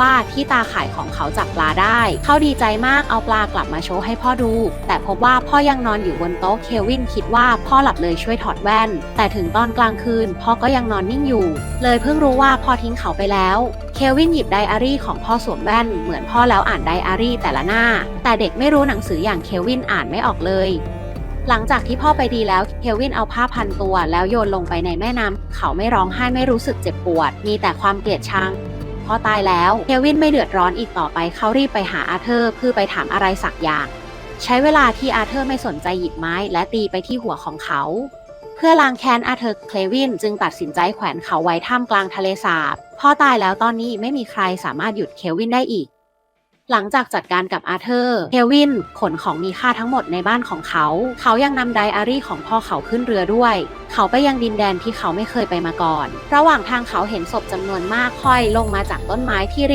ว่าที่ตาขายของเขาจับปลาได้ เขาดีใจมากเอาปลากลับมาโชว์ให้พ่อดู แต่พบว่าพ่อยังนอนอยู่บนโต๊ะเควินคิดว่าพ่อหลับเลยช่วยถอดแว่น แต่ถึงตอนกลางคืน พ่อก็ยังนอนนิ่งอยู่ เลยเพิ่งรู้ว่าพ่อทิ้งเขาไปแล้วเควินหยิบไดอารี่ของพ่อสวมแว่น เหมือนพ่อแล้วอ่านไดอารี่แต่ละหน้า แต่เด็กไม่รู้หนังสืออย่างเควินอ่านไม่ออกเลยหลังจากที่พ่อไปดีแล้ว เควินเอาผ้าพันตัวแล้วโยนลงไปในแม่น้ำ เขาไม่ร้องไห้ไม่รู้สึกเจ็บปวด มีแต่ความเกลียดชัง พ่อตายแล้ว เควินไม่เดือดร้อนอีกต่อไปเขารีบไปหาอาเธอร์เพื่อไปถามอะไรสักอย่าง ใช้เวลาที่อาเธอร์ไม่สนใจหยิบไม้ และตีไปที่หัวของเขา เพื่อล้างแค้นอาเธอร์เคลวินจึงตัดสินใจแขวนเขาไว้ท่ามกลางทะเลสาบพ่อตายแล้วตอนนี้ไม่มีใครสามารถหยุดเควินได้อีก หลังจากจัดการกับอาเธอร์เควินขนของมีค่าทั้งหมดในบ้านของเขา เขายังนำไดอารี่ของพ่อเขาขึ้นเรือด้วย เขาไปยังดินแดนที่เขาไม่เคยไปมาก่อน ระหว่างทางเขาเห็นศพจำนวนมากค่อยลงมาจากต้นไม้ที่ริม